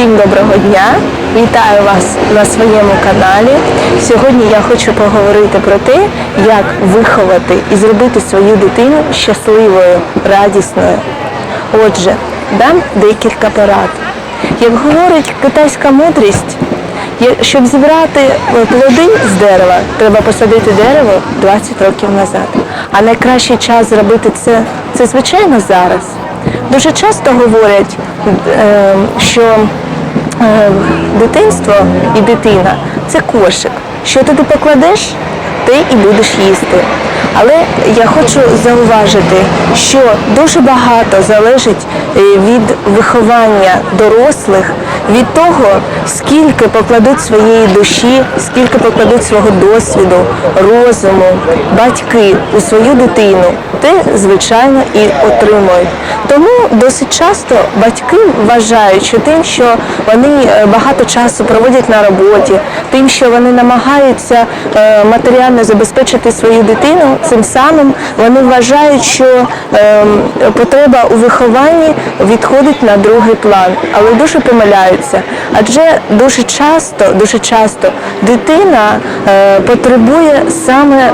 Всім доброго дня! Вітаю вас на своєму каналі. Сьогодні я хочу поговорити про те, як виховати і зробити свою дитину щасливою, радісною. Отже, дам декілька порад. Як говорить китайська мудрість, щоб зібрати плоди з дерева, треба посадити дерево 20 років назад. А найкращий час зробити це, це звичайно зараз. Дуже часто говорять, е, що е, дитинство і дитина це кошик. Що ти покладеш, ти і будеш їсти. Але я хочу зауважити, що дуже багато залежить е, від виховання дорослих, від того, скільки покладуть своєї душі, скільки покладуть свого досвіду, розуму, батьки у свою дитину, те, звичайно, і отримують. Тому досить часто батьки вважають, що тим, що вони е, багато часу проводять на роботі, тим, що вони намагаються е, матеріально забезпечити свою дитину, цим самим вони вважають, що е, потреба у вихованні відходить на другий план, але дуже помиляються. Адже дуже часто, дуже часто дитина е, потребує саме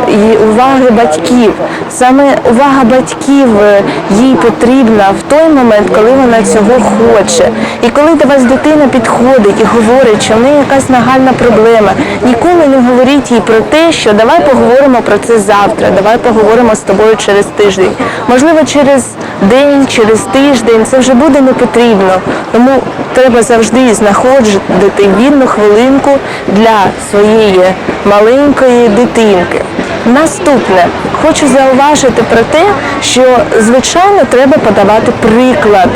уваги батьків, саме увага батьків е, їй потрібна в той момент, коли вона цього хоче. І коли до вас дитина підходить і говорить, що в неї якась нагальна проблема, ніколи не говоріть їй про те, що давай поговоримо про це завтра, давай поговоримо з тобою через тиждень. Можливо, через день, через тиждень це вже буде не потрібно. Тому треба завжди знаходити вільну хвилинку для своєї маленької дитинки. Наступне хочу зауважити про те, що звичайно треба подавати приклад.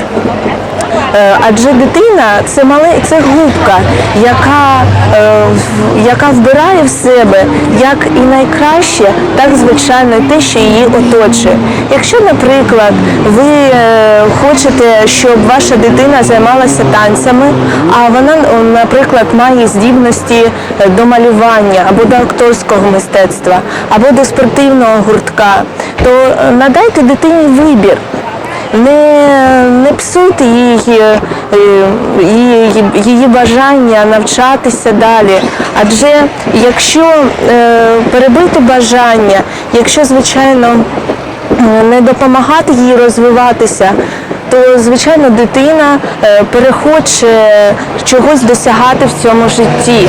Е, Адже дитина це мале, це губка, яка, е, яка вбирає в себе як і найкраще, так звичайно те, що її оточує. Якщо, наприклад, ви е, хочете, щоб ваша дитина займалася танцями, а вона, наприклад, має здібності до малювання або до акторського мистецтва, або до спортивного гуртка, то надайте дитині вибір не, не псуйте її, е, її, її бажання навчатися далі. Адже якщо е, перебити бажання, якщо, звичайно, е, не допомагати їй розвиватися, то звичайно дитина е, перехоче чогось досягати в цьому житті.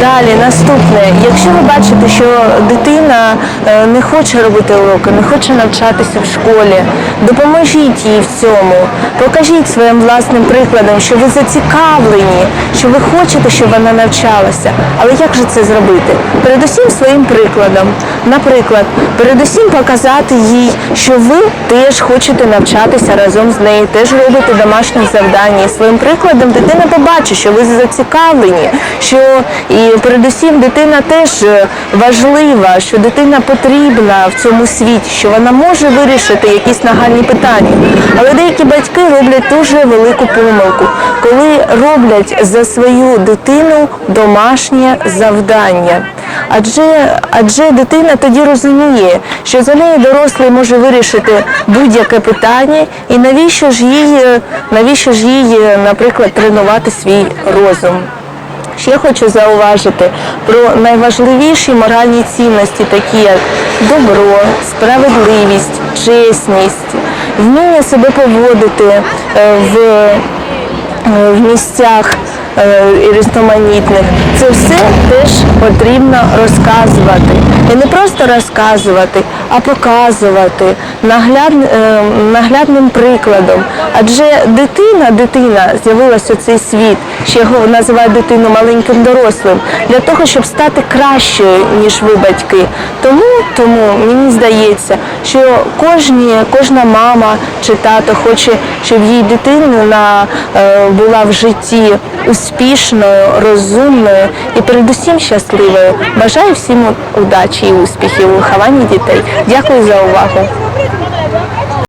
Далі, наступне, якщо ви бачите, що дитина е, не хоче робити уроки, не хоче навчатися в школі, допоможіть їй в цьому, покажіть своїм власним прикладом, що ви зацікавлені, що ви хочете, щоб вона навчалася. Але як же це зробити? Передусім своїм прикладом. Наприклад, передусім показати їй, що ви теж хочете навчатися разом з нею, теж робите домашні завдання. Своїм прикладом дитина побачить, що ви зацікавлені, що і передусім дитина теж е, важлива, що дитина потрібна в цьому світі, що вона може вирішити якісь нагальні питання. Але деякі батьки роблять дуже велику помилку, коли роблять за свою дитину домашнє завдання. Адже, адже дитина тоді розуміє, що за неї дорослий може вирішити будь-яке питання, і навіщо ж їй, навіщо ж їй, наприклад, тренувати свій розум. Ще хочу зауважити про найважливіші моральні цінності, такі як добро, справедливість, чесність, вміння себе поводити е, в е, в місцях і різноманітних. Це все теж потрібно розказувати. І не просто розказувати, а показувати нагляд, е, наглядним прикладом. Адже дитина, дитина з'явилася у цей світ, ще його називають дитину маленьким дорослим, для того, щоб стати кращою, ніж ви батьки. Тому, тому мені здається, що кожні, кожна мама чи тато хоче, щоб її дитина е, була в житті успішною, розумною і передусім щасливою. Бажаю всім удачі і успіхів у вихованні дітей. Дякую за увагу.